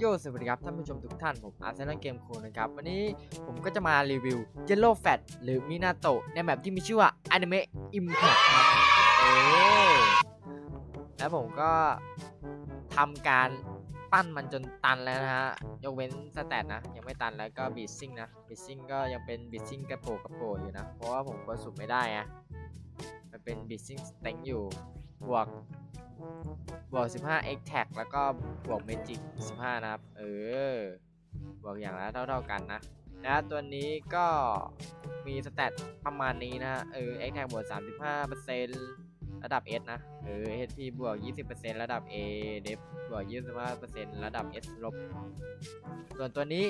โยสวัสดีครับท่านผู้ชมทุกท่านผมอาร์เซนอลเกมคูนะครับวันนี้ผมก็จะมารีวิว Yellow Fat หรือมินาโตะในแบบที่มีชื่อว่า Anime Impact ครับเออแล้วผมก็ทำการปั้นมันจนตันแล้วนะฮะยกเว้นสแตทนะ ยังไม่ตันแล้วก็บีซิ่งนะบีซิ่งก็ยังเป็นบีซิ่งกระโปงกระโปงอยู่นะ เพราะว่าผมกดสุ่มไม่ได้อะมันเป็นบีซิ่งสเต็งอยู่บวก บวก 15 x tag แล้วก็บวก magic 15 นะครับ เออบวกอย่างละเท่า ๆกันนะ นะตัวนี้ก็มีสเตตประมาณนี้นะเออ x tag บวก 35%ระดับ S นะ เออ HP บวก 20%ระดับ A def บวก 25%ระดับ S ลบ ส่วนตัวนี้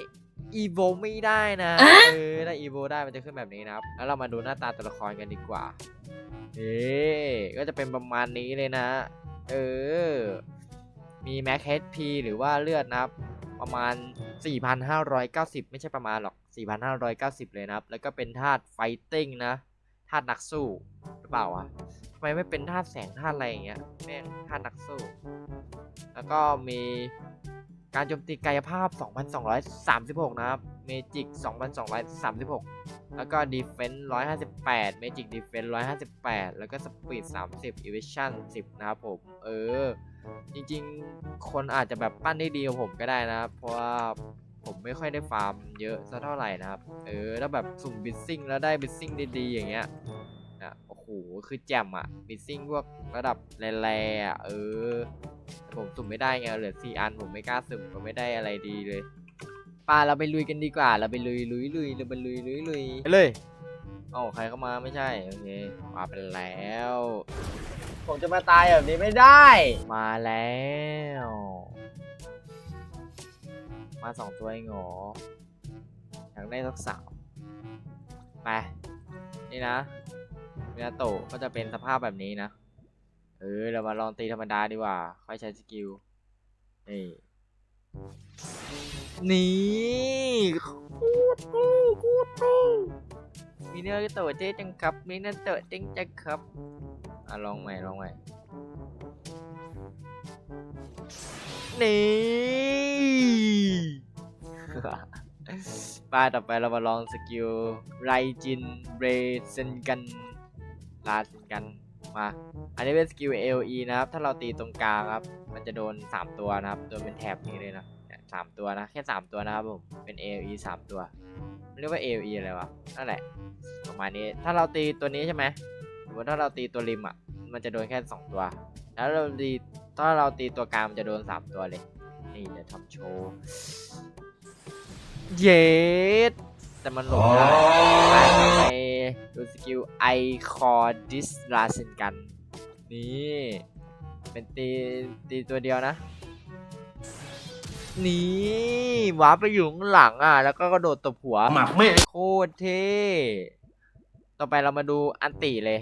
evo ไม่ได้นะ เออถ้า evo ได้มันจะขึ้นแบบนี้นะครับ แล้วเรามาดูหน้าตาตัวละครกันดีกว่า เอ๊ก็จะเป็นประมาณนี้เลยนะ เออ มี Max HP หรือว่าเลือดนะครับ ประมาณ 4,590 ไม่ใช่ประมาณหรอก 4,590 เลยนะครับ แล้วก็เป็นธาตุไฟติ้งนะธาตุนักสู้หรือเปล่าวะทำไมไม่เป็นธาตุแสงธาตุอะไรอย่างเงี้ยแม่งธาตุนักสู้ แล้วก็มี การโจมตีกายภาพ 2,236 นะครับ เมจิก 2,236 แล้วก็ Defense 158 Magic Defense 158 แล้วก็ Speed 30 Evasion 10 นะครับผม เออ จริงๆ คนอาจจะแบบปั้นได้ดีกว่าผมก็ได้นะครับ เพราะว่าผมไม่ค่อยได้ฟาร์มเยอะสักเท่าไหร่นะครับ เออ แล้วแบบสุ่มบิดซิ่งแล้วได้บิดซิ่งดีๆ อย่างเงี้ยนะโอ้โห คือแจ่มอะบิดซิ่งพวกระดับแร่ๆอะเออ ผมสุ่มไม่ได้ไงเหลือสี่อันผมไม่กล้าสุ่มก็ไม่ได้อะไรดีเลยปาเราไปลุยกันดีกว่า เราไปลุยลุยลุยเราไปลุยลุยลุยไปเลยเอ้าใครเข้ามาไม่ใช่โอเคมาไปแล้ว ผมจะมาตายแบบนี้ไม่ได้ มาแล้ว มาสองตัวเองเหรออยากได้สักสามไปนี่นะมินาโตะก็จะเป็นสภาพแบบนี้นะ เออเรามาลองตีธรรมดาดีกว่า ค่อยใช้สกิล นี่ นี่คูดคูคูดคูมีเนื้อโตะเจ๊จังครับ มีเนื้อโตะเจ๊งจังครับ อะลองใหม่ลองใหม่ นี่ป้าต่อไปเรามาลองสกิลไรจินเบรเซนกันลาเซนกัน มา อันนี้เป็นสกิล AOE นะครับ ถ้าเราตีตรงกลางครับ มันจะโดน 3 ตัวนะครับ โดนเป็นแถบนี้เลยนะเนี่ยสามตัวนะ แค่ 3 ตัวนะครับผม เป็น AOE 3 ตัว เรียกว่า AOE อะไรวะ นั่นแหละ ประมาณนี้ ถ้าเราตีตัวนี้ใช่ไหมสมมติถ้าเราตีตัวริมอะ มันจะโดนแค่ 2 ตัว แล้วเราตี ถ้าเราตีตัวกลางมันจะโดน 3 ตัวเลย นี่เดี๋ยวทำโชว์ เยสแต่มันหลบได้ไปไป ดูสกิลไอคอร์ดิสลาเซนกัน นี่ เป็นตีตีตัวเดียวนะ นี่วาร์ปไปอยู่ข้างหลังอะ แล้วก็กระโดดตบหัวหมักไม่โคตรเท่ต่อไปเรามาดูอันติเลย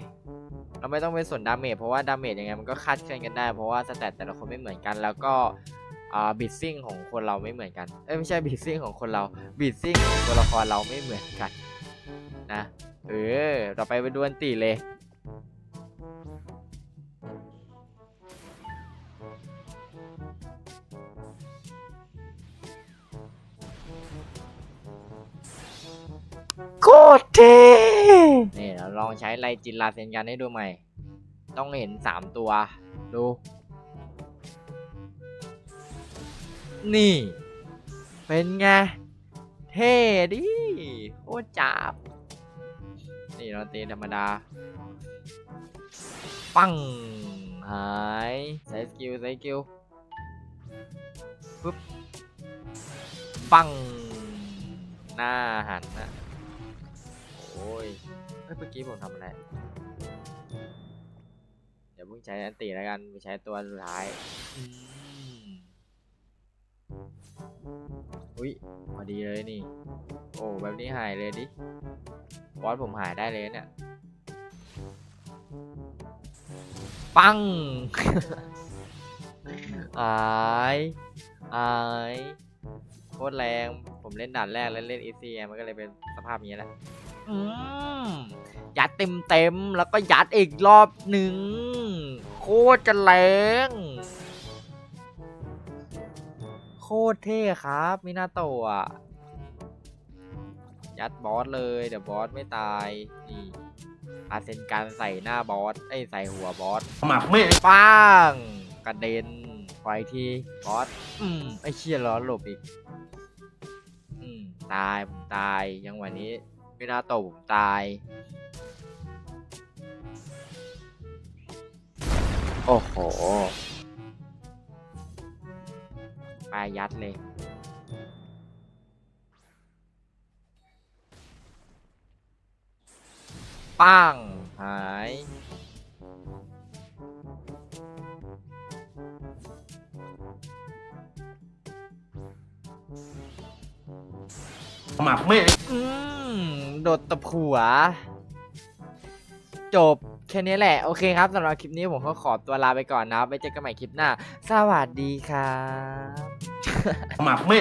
เราไม่ต้องไปสนดาเมจเพราะว่าดาเมจยังไงมันก็คาดเคลื่อนกันได้ เพราะว่าสแตทแต่ละคนไม่เหมือนกัน แล้วก็อ่าบีทซิ่งของคนเราไม่เหมือนกัน เอ้ยไม่ใช่บีทซิ่งของคนเราบีทซิ่งของตัวละครเราไม่เหมือนกันนะ เออต่อไปไปดูอันติเลย โคตรเท่นี่เราลองใช้ไลจินลาเซนกันให้ดูใหม่ ต้องเห็นสามตัว ดู นี่ เป็นไง เท่ดิ โคตรจับ นี่เราตีธรรมดา ปัง หายใช้สกิลใช้สกิลปึ๊บ ปัง หน้าหันนะโอ้ยเมื่อกี้ผมทำอะไร เดี๋ยวเพิ่งใช้อันติแล้วกันไปใช้ตัวสุดท้าย อุ้ยพอดีเลยนี่ โอ้ แบบนี้หายเลยดิ บอสผมหายได้เลยเนี่ย ปังหายหายโคตรแรง ผมเล่นด่านแรกแล้วเล่นอีซีมันก็เลยเป็นสภาพนี้แหละอืมยัดเต็มเต็มแล้วก็ยัดอีกรอบหนึ่ง โคตรจะแรง โคตรเท่ครับ มินาโตะ ยัดบอสเลยเดี๋ยวบอสไม่ตายนี่อาเซนการใส่หน้าบอสเอ้ยใส่หัวบอสหมักไม่ปังกระเด็นไฟทีบอสอืมไอเชี่ยร้อนหลบอีกอืมตายผมตายยังวันนี้มินาโตะผมตาย โอ้โหปลายยัดเลย ปังหายหมักไม่อืมโดดตบหัว จบแค่นี้แหละ โอเคครับสำหรับคลิปนี้ผมก็ขอตัวลาไปก่อนนะไว้เจอกันใหม่คลิปหน้า สวัสดีครับหมักไม่